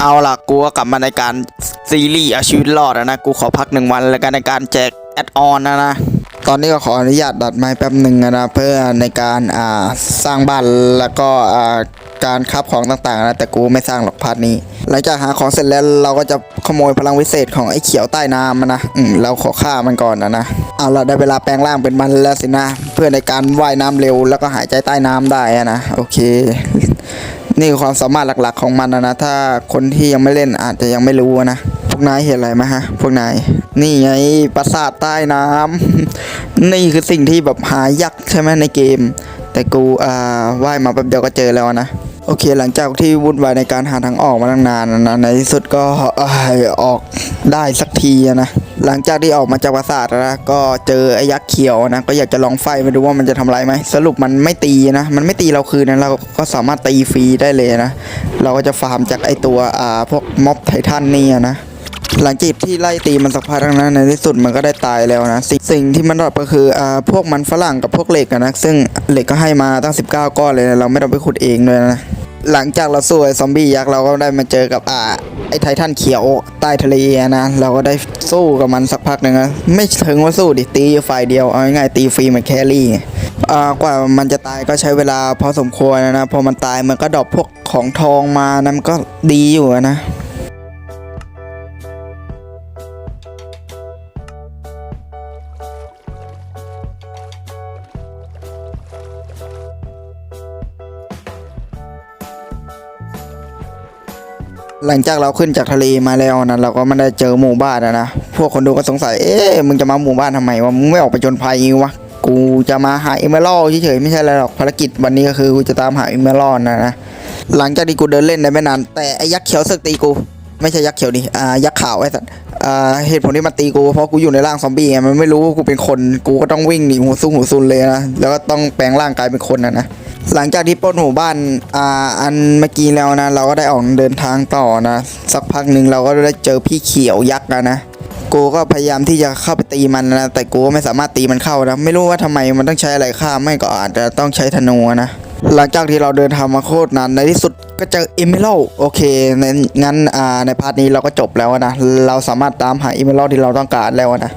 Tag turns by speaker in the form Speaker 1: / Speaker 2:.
Speaker 1: เอาล่ะกูกลับมาในการซีรีส์อาชีวิตรอดอะนะกูขอพักหนึ่งวันแล้วกันในการแจกแอดออนนะนะตอนนี้ก็ขออนุญาตดัดไม้แป๊บหนึ่งนะเพื่อในการอ่าสร้างบ้านแล้วก็อ่าการคับของต่างๆนะแต่กูไม่สร้างหรอกพาร์ทนี้ หลังจากหาของเสร็จแล้วเราก็จะขโมยพลังวิเศษของไอ้เขียวใต้น้ำอะนะอืมเราขอฆ่ามันก่อนนะนะเอาละได้เวลาแปลงร่างเป็นมันแล้วสินะ เพื่อในการว่ายน้ำเร็วแล้วก็หายใจใต้น้ำได้นะโอเค นี่คือความสามารถหลักๆของมันนะนะ ถ้าคนที่ยังไม่เล่นอาจจะยังไม่รู้นะ พวกนายเห็นอะไรไหมฮะ พวกนาย นี่ไงปราสาทใต้น้ำนี่คือสิ่งที่แบบหายากใช่ไหมในเกม แต่กูอ่าว่ายมาแป๊บเดียวก็เจอแล้วนะ โอเคหลังจากที่วุ่นวายในการหาทางออกมาตั้งนานนะในที่สุดก็ออกได้สักทีนะหลังจากที่ออกมาจากปราสาทแล้วนะก็เจอไอ้ยักษ์เขียวนะก็อยากจะลองไฟมาดูว่ามันจะทำไรไหมสรุปมันไม่ตีนะมันไม่ตีเราคืนนะเราก็สามารถตีฟรีได้เลยนะเราก็จะฟาร์มจากไอ้ตัวอ่าพวกม็อบไททันนี่นะหลังจากที่ไล่ตีมันสักพักแล้นในที่สุดมันก็ได้ตายแล้วนะ สิ่งสิ่งที่มันรอดก็คืออ่าพวกมันฝรั่งกับพวกเหล็กนะซึ่งเหล็กก็ให้มาตั้ง 19 ก้อนเลยนะเราไม่ต้องไปขุดเองเลยนะ หลังจากเราสู้ไอ้ซอมบี้ยักษ์เราก็ได้มาเจอกับอ่าไอ้ไททันเขียวใต้ทะเลนะเราก็ได้สู้กับมันสักพักหนึ่งนะไม่ถึงว่าสู้ดิตีฝ่ายเดียวเอาง่ายๆตีฟรีเหมือนแครี่อ่ากว่ามันจะตายก็ใช้เวลาพอสมควรนะนะพอมันตายมันก็ดรอปพวกของทองมานะมันก็ดีอยู่นะ หลังจากเราขึ้นจากทะเลมาแล้วนะเราก็ไม่ได้เจอหมู่บ้านอะนะพวกคนดูก็สงสัยเอ๊ะมึงจะมาหมู่บ้านทำไมวะมึงไม่ออกไปจนภัยวะกูจะมาหาเอเมอรัลเฉยๆไม่ใช่อะไรหรอกภารกิจวันนี้ก็คือกูจะตามหาเอเมอรัลนะนะหลังจากที่กูเดินเล่นได้ไม่นาน แต่ไอ้ยักษ์เขียวสึกตีกู ไม่ใช่ยักษ์เขียวดิอ่ายักษ์ขาวไอ้สัตว์อ่าเหตุผลที่มันตีกูเพราะกูอยู่ในร่างซอมบี้ไงมันไม่รู้ว่ากูเป็นคนกูก็ต้องวิ่งหนีหัวสู้หัวซุนเลยนะแล้วก็ต้องแปลงร่างกายเป็นคนนะนะ หลังจากที่ปล้นหมู่บ้านอ่าอันเมื่อกี้แล้วนะ เราก็ได้ออกเดินทางต่อนะ สักพักหนึ่งเราก็ได้เจอพี่เขียวยักษ์อะนะกูก็พยายามที่จะเข้าไปตีมันนะแต่กูก็ไม่สามารถตีมันเข้านะไม่รู้ว่าทำไมมันต้องใช้อะไรฆ่าไม่ก็อาจจะต้องใช้ธนูนะหลังจากที่เราเดินทางมาโคตรนานในที่สุดก็เจออเมอรัลโอเคในงั้นอ่าในพาร์ทนี้เราก็จบแล้วนะเราสามารถตามหาอเมอรัลที่เราต้องการแล้วนะ